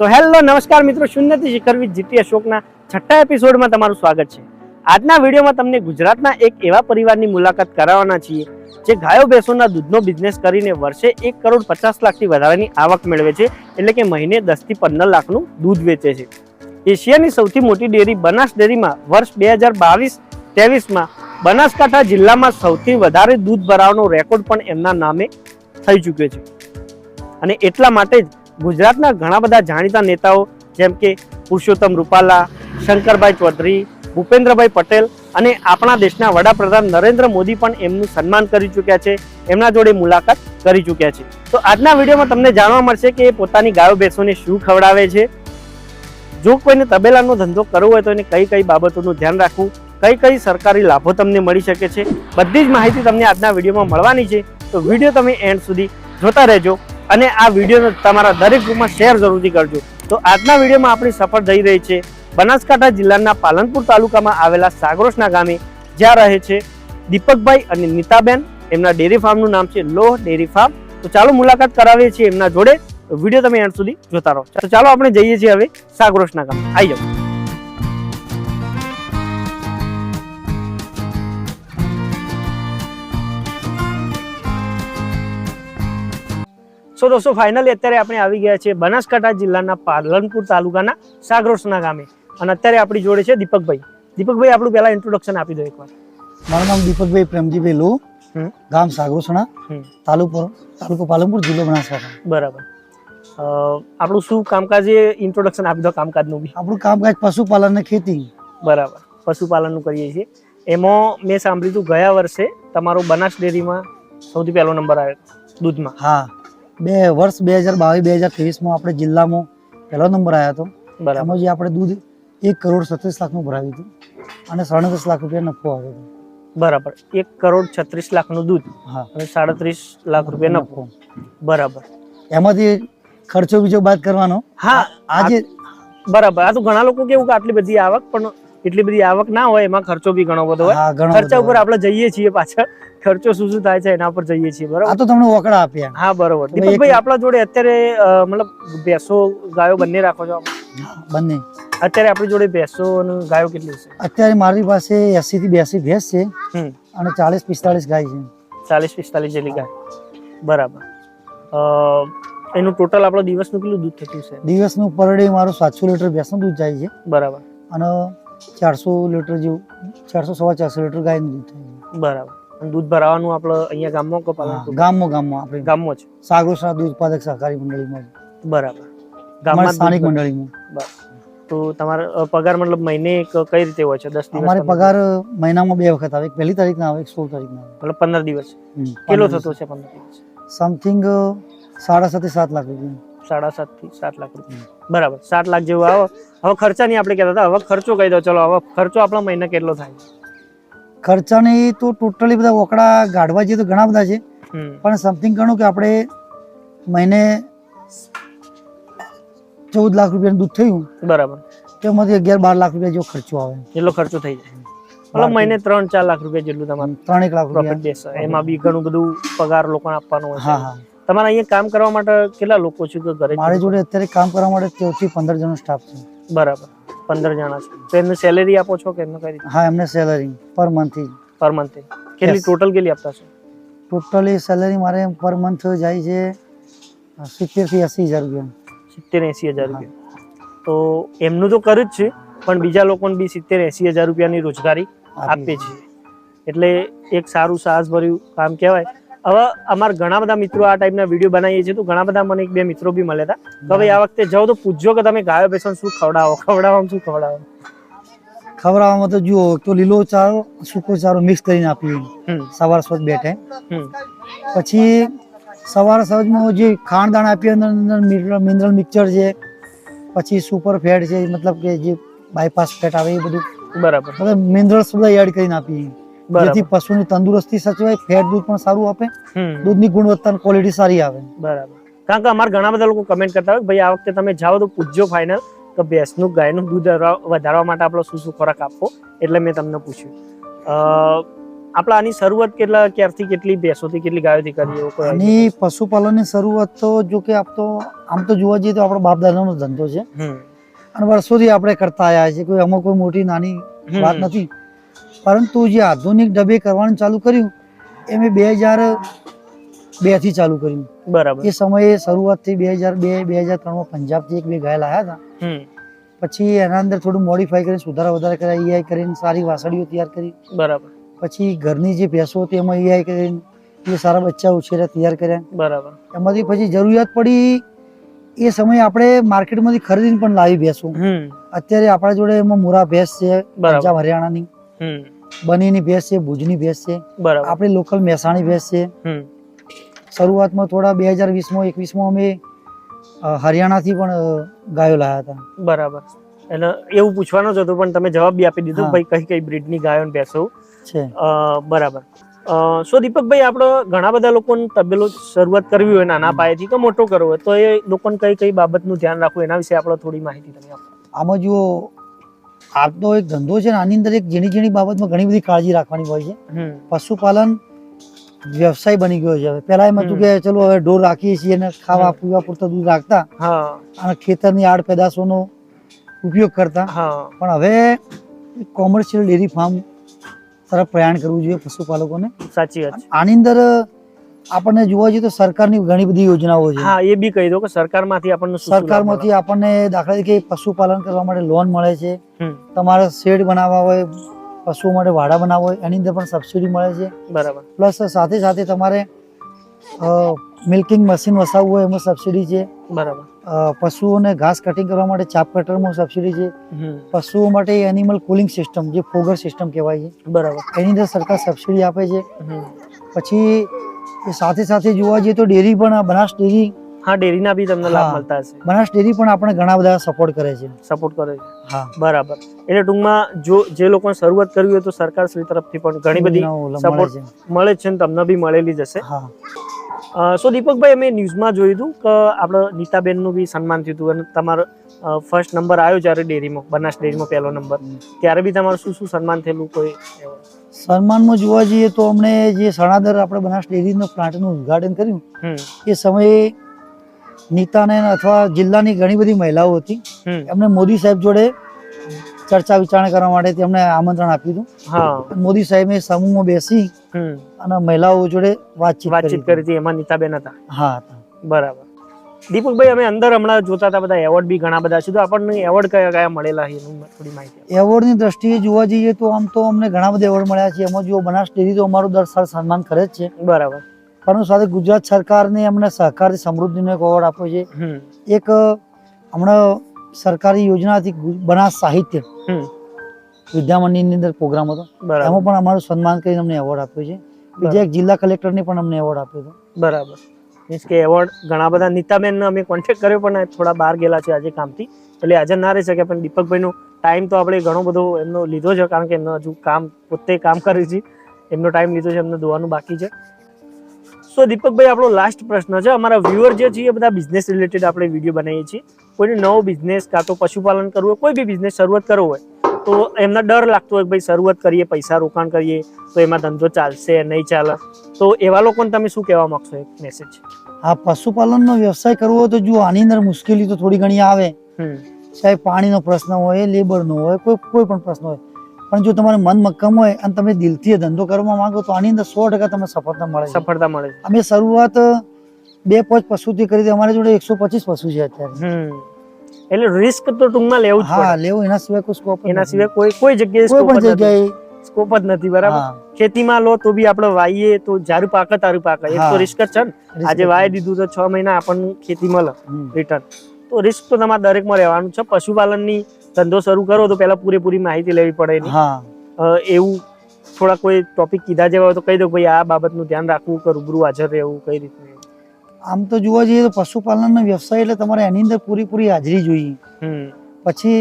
So hello નમસ્કાર મિત્રો, શૂન્યથી શિખરવી વિથ જીટી અશોકના છઠ્ઠા એપિસોડમાં તમારું સ્વાગત છે. આજના વિડીયોમાં તમને ગુજરાતના એક એવા પરિવારની મુલાકાત કરાવવાના છીએ, જે ગાયો ભેંસોના દૂધનો બિઝનેસ કરીને વર્ષે એક કરોડ પચાસ લાખથી વધારાની આવક મેળવે છે, એટલે કે મહિને દસથી પંદર લાખનું દૂધ વેચે છે. એશિયાની સૌથી મોટી ડેરી બનાસ ડેરીમાં વર્ષ બે હજાર બાવીસ ત્રેવીસમાં બનાસકાંઠા જિલ્લામાં સૌથી વધારે દૂધ ભરાવાનો રેકોર્ડ પણ એમના નામે થઈ ચૂક્યો છે. અને એટલા માટે જ ગુજરાતના ઘણા બધા જાણીતા નેતાઓ, જેમ કે પુરુષોત્તમ રૂપાલા, શંકરભાઈ ચૌધરી, ભૂપેન્દ્રભાઈ પટેલ અને આપણા દેશના વડાપ્રધાન નરેન્દ્ર મોદી પણ એમનું સન્માન કરી ચૂક્યા છે. એમના જોડે મુલાકાત કરી ચૂક્યા છે. તો આજના વિડીયોમાં તમને જાણવા મળશે કે એ પોતાની ગાયો ભેંસોને શું ખવડાવે છે. જો કોઈને તબેલાનો ધંધો કરવો હોય તો એને કઈ કઈ બાબતોનું ધ્યાન રાખવું, કઈ કઈ સરકારી લાભો તમને મળી શકે છે. બધી જ માહિતી તમને આજના વિડીયોમાં મળવાની છે. તો વીડિયો તમે એન્ડ સુધી જોતા રહેજો. અને આ વિડીયોને તમારા દરેક ગ્રુપમાં શેર જરૂરથી કરજો. તો આજના વિડીયોમાં આપણી સફર થઈ રહી છે બનાસકાંઠા જિલ્લાના પાલનપુર તાલુકામાં આવેલા સાગરોસના ગામે. જ્યાં રહે છે દીપકભાઈ અને નીતાબેન. એમના ડેરી ફાર્મનું નામ છે લોહ ડેરી ફાર્મ. તો ચાલો મુલાકાત કરાવીએ છીએ એમના જોડે. વીડિયો તમે એન્ડ સુધી જોતા રહો. તો ચાલો આપણે જઈએ છીએ હવે સાગરોસના ગામ. આવી જાઓ. સો દોસ્તો ફાઇનલી અત્યારે આપણે આવી ગયા છે બનાસકાંઠા જિલ્લાના પાલનપુર તાલુકાના સાગરોસના ગામે. અને અત્યારે આપણી જોડે છે દીપકભાઈ. દીપકભાઈ આપણું પહેલા ઇન્ટ્રોડક્શન આપી દો એકવાર. મારું નામ દીપકભાઈ પ્રેમજીભાઈ લો. ગામ સાગરોસણા. તાલુકો તાલુકો પાલનપુર જિલ્લો બનાસકાંઠા. બરાબર. આપણું શું કામકાજ એ ઇન્ટ્રોડક્શન આપી દો કામકાજનું બી. આપણું કામકાજ પશુપાલન ને ખેતી. બરાબર. પશુપાલનનું કરીએ છીએ. એમાં મેં સાંભળ્યું હતું ગયા વર્ષે તમારો બનાસ ડેરીમાં સૌથી પહેલો નંબર આવ્યો દૂધમાં. હા. બે વર્ષ બે હજાર બાવીસ બે હજાર ત્રેવીસમાં આપણે જિલ્લામાં પહેલો નંબર આવ્યો હતો. એમાં જે આપણે દૂધ એક કરોડ સત્રીસ લાખનું ભરાવ્યું હતું અને સાડત્રીસ લાખ રૂપિયા નફો આવ્યો હતો. બરાબર. એક કરોડ છત્રીસ લાખનું દૂધ હા. અને સાડત્રીસ લાખ રૂપિયા નફો. બરાબર. એમાંથી ખર્ચો બીજો બાદ કરવાનો. હા આજે બરાબર. આ તો ઘણા લોકો કેવું કે આટલી બધી આવક પણ એટલી બધી આવક ના હોય એમાં ખર્ચો બી ઘણો બધો હોય. ખર્ચા ઉપર આપણે જઈએ છીએ પાછળ. ખર્ચો શું શું થાય છે એના પર જઈએ છીએ આ તો તમને ઓકડા આપ્યા. હા બરોબર. દીપકભાઈ આપણા જોડે અત્યારે મતલબ ભેંસો ગાયો બંને રાખો છો બંને. અત્યારે આપણી જોડે ભેંસો અને ગાયો કેટલી છે? અત્યારે મારી પાસે એસી થી બ્યાસી ભેંસ છે અને ચાલીસ પિસ્તાળીસ ગાય છે. ચાલીસ પિસ્તાલીસ જેટલી ગાય. બરાબર. એનું ટોટલ આપણો દિવસનું કેટલું દૂધ થતું છે? દિવસનું પર ડે મારું સાતસો લીટર ભેંસનું દૂધ જાય છે. બરાબર. અને ચારસો લીટર જેવું ચારસો સવા ચારસો લીટર ગાયનું દૂધ થાય બરાબર. દૂધ ભરાવાનું આપણે અહીંયા ગામમાં કે હા, ગામમાં ગામમાં આપણે ગામમાં જ? સાગરોસના દૂધ ઉત્પાદક સહકારી મંડળીમાં બરાબર. ગામમાં સ્થાનિક મંડળીમાં. તો તમારો પગાર મતલબ મહિને કઈ રીતે હોય છે? દસ દિવસ અમારે પગાર મહિનામાં બે વખત આવે. એક પહેલી તારીખના આવે એક સોળ તારીખના આવે. મતલબ પંદર દિવસ. કેટલો થતો છે પંદર દિવસ? સમથિંગ સાડા સાત સાત લાખ રૂપિયા. સાડા સાતથી સાત લાખ રૂપિયા. બરાબર સાત લાખ જેવું આવો. હવે ખર્ચા નહીં આપણે કહેતા હતા. હવે ખર્ચો કહી દો. ચલો હવે ખર્ચો આપણો મહિને કેટલો થાય? ખર્ચાની તો ટોટલી બધા ઓકડા ગાઢવા જઈએ તો ઘણા બધા છે. પણ સમથિંગ ગણો કે આપણે મહિને ચૌદ લાખ રૂપિયાનું દૂધ થયું. બરાબર. તેમાંથી અગિયાર બાર લાખ રૂપિયા જેવો ખર્ચો આવે. એટલો ખર્ચો થઈ જાય. મતલબ મહિને ત્રણ ચાર લાખ રૂપિયા જેટલું તમારે ત્રણ એક લાખ રૂપિયા. એમાં બી ઘણું બધું પગાર લોકોને આપવાનો હોય તમારે અહીંયા કામ કરવા માટે કેટલા લોકો છે કે ઘરે? મારી જોડે અત્યારે કામ કરવા માટે તેરથી પંદર જણનો સ્ટાફ છે. બરાબર. પંદર જણા છે. તો એમને સેલેરી આપો છો કે એમને કઈ હા એમને salary per month per month કેટલી ટોટલ કેટલી આપતા છો? ટોટલી સેલેરી મારે પર મંથ જાય છે સિત્તેરથી એસી હજાર રૂપિયા. સિત્તેર એસી હજાર રૂપિયા. તો એમનું તો કર્યું જ છે પણ બીજા લોકોને બી સિત્તેર એસી હજાર રૂપિયાની રોજગારી આપે છે. એટલે એક સારું સાહસ ભર્યું કામ કહેવાય. હવે અમારા ઘણા બધા મિત્રો આ ટાઈપના વીડિયો બનાવીએ છીએ. તો ઘણા બધા મને એક બે મિત્રો બી મળ્યા હતા. તો ભાઈ આ વખતે જાઓ તો પૂછજો કે તમે ગાયો બેસન શું ખવડાવો? ખવડાવવામાં શું ખવડાવો? ખવડાવવામાં તો જુઓ તો લીલો ચારો સૂકો ચારો મિક્સ કરીને આપીએ. સવાર સાંજ બે ટાઈમ હમ. પછી સવાર સાંજમાં જે ખાણ દાણા આપીએ અંદર મિનરલ મિક્સચર છે. પછી સુપર ફેટ છે મતલબ કે જે બાયપાસ ફેટ આવે એ બધું. બરાબર. મિનરલ્સ બધા એડ કરીને આપીએ. જેથી પશુની તંદુરસ્તી સચવાય ફેટ દૂધ પણ સારું આપે દૂધની ગુણવત્તા ક્વોલિટી સારી આવે. બરાબર. કારણ કે અમારા ઘણા બધા લોકો કમેન્ટ કરતા હોય ભાઈ આ વખતે તમે જાઓ તો પૂછજો ફાઇનલ તો ભેંસનું ગાયનું દૂધ વધારવા માટે આપણો શું શું ખોરાક આપવો? એટલે મેં તમને પૂછ્યું. આપણે આની શરૂઆત કેટલા ક્યારથી કેટલી ભેંસોથી કેટલી ગાયોથી કરી એવો કોઈ આની પશુપાલનની શરૂઆત તો જો કે આપ તો આમ તો જોવા જઈએ તો આપણો બાપ દાદાનો ધંધો છે. અને વર્ષોથી આપણે કરતા આવ્યા છીએ. કોઈ અમુક કોઈ મોટી નાની વાત નથી. પરંતુ જે આધુનિક ડબે કરવાનું ચાલુ કર્યું એ મેં બે હજાર બેથી ચાલુ કર્યું. બરાબર. એ સમયે શરૂઆતથી બે હજાર બે બે હજાર ત્રણમાં પંજાબથી એક બે ગાય લાવ્યા હતા. પછી એના અંદર થોડું મોડિફાઈ કરીને સુધારા વધારા કર્યા ઈઆઈ કરીને સારી વાસળીઓ તૈયાર કરી. બરાબર. પછી ઘરની જે ભેંસો હતી એમાં ઈઆઈ કરીને એ સારા બચ્ચા ઉછેરા તૈયાર કર્યા. બરાબર. એમાંથી પછી જરૂરિયાત પડી એ સમયે આપણે માર્કેટમાંથી ખરીદીને પણ લાવી ભેંસો. અત્યારે આપણા જોડે એમાં મુરા ભેંસ છે પંજાબ હરિયાણાની. બનીની ભેંસ છે ભુજની ભેંસ છે. બરાબર. આપણી લોકલ મહેસાણી ભેંસ છે. હમ. શરૂઆતમાં થોડા બે હજાર વીસમાં એકવીસમાં અમે હરિયાણાથી પણ ગાયો લાયા હતા. બરાબર. એટલે એવું પૂછવાનું જ હતું પણ તમે જવાબ બી આપી દીધો ભાઈ કઈ કઈ બ્રીડની ગાયો ને ભેંસો. છે. બરાબર. સો દીપકભાઈ આપણે ઘણા બધા લોકોને તબેલો શરૂઆત કરવી હોય નાના પાયેથી કે મોટો કરવો હોય તો એ લોકોને કઈ કઈ બાબતનું ધ્યાન રાખવું એના વિશે આપણે થોડી માહિતી તમે આપો. આમાં જુઓ આ એક ધંધો છે આની અંદર એક ઝીણી ઝીણી બાબતમાં ઘણી બધી કાળજી રાખવાની હોય છે. પશુપાલન વ્યવસાય બની ગયો છે. હવે પહેલા એમ હતું કે ચલો હવે ઢોર રાખીએ છીએ અને ખાવા પીવા પૂરતા દૂધ રાખતા અને ખેતરની આડ પેદાશોનો ઉપયોગ કરતા. પણ હવે કોમર્શિયલ ડેરી ફાર્મ તરફ પ્રયાણ કરવું જોઈએ પશુપાલકોને. સાચી વાત આની અંદર આપણને જોવા જઈએ તો સરકારની ઘણી બધી યોજનાઓ છે. હા એ બી કહી દો કે સરકારમાંથી આપણને સરકારમાંથી આપણને દાખલા તરીકે પશુપાલન કરવા માટે લોન મળે છે. તમારે શેડ બનાવવા હોય પશુઓ માટે વાડા બનાવવા હોય એની અંદર પણ સબસિડી મળે છે. બરાબર. પ્લસ સાથે સાથે તમારે મિલ્કિંગ મશીન વસાવવું હોય એમાં સબસિડી છે. બરાબર. પશુઓને ઘાસ કટિંગ કરવા માટે ચાપ કટરમાં સબસિડી છે. પશુઓ માટે એનિમલ કુલિંગ સિસ્ટમ જે ફોગર સિસ્ટમ કહેવાય છે. બરાબર. એની અંદર સરકાર સબસિડી આપે છે. પછી એ સાથે સાથે જોવા જઈએ તો ડેરી પણ બનાસ ડેરી હા ડેરીના બી તમને લાભ મળતા હશે. બનાસ ડેરી પણ આપણે ઘણા બધા સપોર્ટ કરે છે. સપોર્ટ કરે છે. હા. બરાબર. એટલે ટૂંકમાં જો જે લોકોને શરૂઆત કરવી હોય તો સરકાર શ્રી તરફથી પણ ઘણી બધી સપોર્ટ મળે છે. ને તમને બી મળેલી જ હશે. હા. સો દીપકભાઈ અમે ન્યૂઝમાં જોયું હતું કે આપણે નીતાબેનનું બી સન્માન થયું હતું અને તમારો ફર્સ્ટ નંબર આવ્યો જ્યારે ડેરીમાં બનાસ ડેરીમાં પહેલો નંબર ત્યારે બી તમારું શું શું સન્માન થયેલું કોઈ? સન્માનમાં જોવા જઈએ તો અમને જે સણાદર આપણે બનાસ ડેરીનો પ્લાન્ટનું ઉદ્ઘાટન કર્યું એ સમયે નીતાને અથવા જિલ્લાની ઘણી બધી મહિલાઓ હતી. એમને મોદી સાહેબ જોડે ચર્ચા વિચારણા કરવા માટે તેમણે આમંત્રણ આપ્યું હતું. મોદી સાહેબે સમૂહમાં બેસી અને મહિલાઓ જોડે વાતચીત વાતચીત કરી હતી. એમાં નીતાબેન હતા. હા બરાબર. દીપકભાઈ અમે અંદર હમણાં જોતા હતા બધા એવોર્ડ બી ઘણા બધા છે. તો આપણને એવોર્ડ કયા કયા મળેલા છે એનું થોડી માહિતી. એવોર્ડની દ્રષ્ટિએ જોવા જઈએ તો આમ તો અમને ઘણા બધા એવોર્ડ મળ્યા છે. એમાં જો બનાસ ડેરી તો અમારું દર સાલ સન્માન કરે જ છે. બરાબર. પરંતુ સાથે ગુજરાત સરકારને અમને સહકારી સમૃદ્ધિનો એક એવોર્ડ આપ્યો છે. એક હમણાં સરકારી યોજનાથી બનાસ સાહિત્ય. વિદ્યામંદિરની અંદર પ્રોગ્રામ હતો. એમાં પણ અમારું સન્માન કરીને અમને એવોર્ડ આપ્યો છે. બીજા એક જિલ્લા કલેક્ટરને પણ અમને એવોર્ડ આપ્યો હતો. બરાબર. મીન્સ કે એવોર્ડ ઘણા બધા નીતાબેનને અમે કોન્ટેક્ટ કર્યો પણ થોડા બહાર ગયેલા છે આજે કામથી. એટલે હાજર ના રહી શકે પણ દીપકભાઈનો ટાઈમ તો આપણે ઘણો બધો એમનો લીધો છે કારણ કે એમનો હજુ કામ, પોતે કામ કરે છે. એમનો ટાઈમ લીધો છે, એમને દોવાનું બાકી છે. સો દીપકભાઈ, આપણો લાસ્ટ પ્રશ્ન છે. અમારા વ્યુઅર જે છે એ બધા બિઝનેસ રિલેટેડ આપણે વીડિયો બનાવીએ છીએ. કોઈને નવો બિઝનેસ કાં તો પશુપાલન કરવું હોય, કોઈ બી બિઝનેસ શરૂઆત કરવો હોય તો એમને ડર લાગતો હોય કે ભાઈ શરૂઆત કરીએ પૈસા રોકાણ કરીએ તો એમાં ધંધો ચાલશે નહીં ચાલે. તો એવા લોકોને તમે શું કહેવા માંગશો એક મેસેજ હા પશુપાલનનો વ્યવસાય કરવો તો જો આની અંદર મુશ્કેલી તો થોડી ઘણી આવે. હમ. ચાહે પાણીનો પ્રશ્ન હોય લેબરનો હોય કોઈ કોઈ પણ પ્રશ્ન હોય. પણ જો તમારે મન મક્કમ હોય અને તમે દિલથી ધંધો કરવા માંગો તો આની અંદર સો ટકા તમને સફળતા મળે સફળતા મળે અમે શરૂઆત બે પાંચ પશુથી કરી હતી અમારી જોડે એકસો પચીસ પશુ છે અત્યારે. એટલે રિસ્ક તો ટૂંકમાં લેવું જ હા લેવું એના સિવાય કોઈ સ્કોપ એના સિવાય કોઈ કોઈ જગ્યાએ કોઈ પણ જગ્યાએ. સ્કોપ જ નથી બરાબર? ખેતીમાં લો તો બી આપણે વાઈએ તો જારું પાકે તારું પાકે. એક તો રિસ્ક જ છે ને. આજે વાય દીધું તો છ મહિના આપણને ખેતી મળે રિટર્ન તો રિસ્ક તો તમારે દરેકમાં રહેવાનું છે. પશુપાલનની ધંધો શરૂ કરો તો પહેલા પૂરેપૂરી માહિતી લેવી પડે એની. એવું થોડા કોઈ ટોપિક કીધા જેવા હોય તો કહી દો ભાઈ આ બાબતનું ધ્યાન રાખવું કે રૂબરૂ હાજર રહેવું કઈ રીતનું? આમ તો જોવા જઈએ તો પશુપાલનનો વ્યવસાય એટલે તમારે એની અંદર પૂરેપૂરી હાજરી જોઈએ. પછી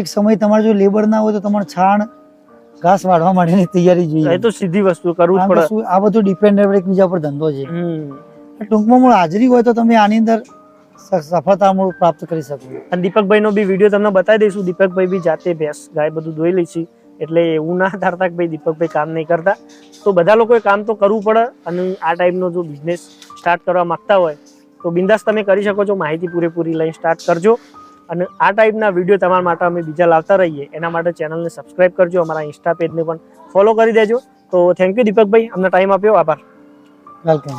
એક સમય તમારે જો લેબર ના હોય તો તમારે છાણ ઘાસ વાળવા માટેની તૈયારી એ જોઈએ તો સીધી વસ્તુ કરવું પડે. આ બધું ડિપેન્ડ એકબીજા પર ધંધો છે. ટૂંકમાં મૂળ હાજરી હોય તો તમે આની અંદર સફળતા મૂળ પ્રાપ્ત કરી શકો. અને દીપકભાઈ નો બી વીડિયો તમને બતાવી દઈશું. દીપકભાઈ બી જાતે ભેંસ ગાય બધું ધોઈ લે છે. એટલે એવું ના ધારતા કે ભાઈ દીપકભાઈ કામ નહીં કરતા. તો બધા લોકોએ કામ તો કરવું પડે અને આ ટાઈપનો જો બિઝનેસ સ્ટાર્ટ કરવા માંગતા હોય, તો બિંદાસ તમે કરી શકો છો. માહિતી પૂરેપૂરી લઈને સ્ટાર્ટ કરજો. અને આ ટાઈપના વીડિયો તમારા માટે અમે બીજા લાવતા રહીએ. એના માટે ચેનલને સબસ્ક્રાઇબ કરજો. અમારા ઇન્સ્ટા પેજને પણ ફોલો કરી દેજો. તો થેન્ક યુ દીપકભાઈ. અમને ટાઈમ આપ્યો. આભાર. વેલકમ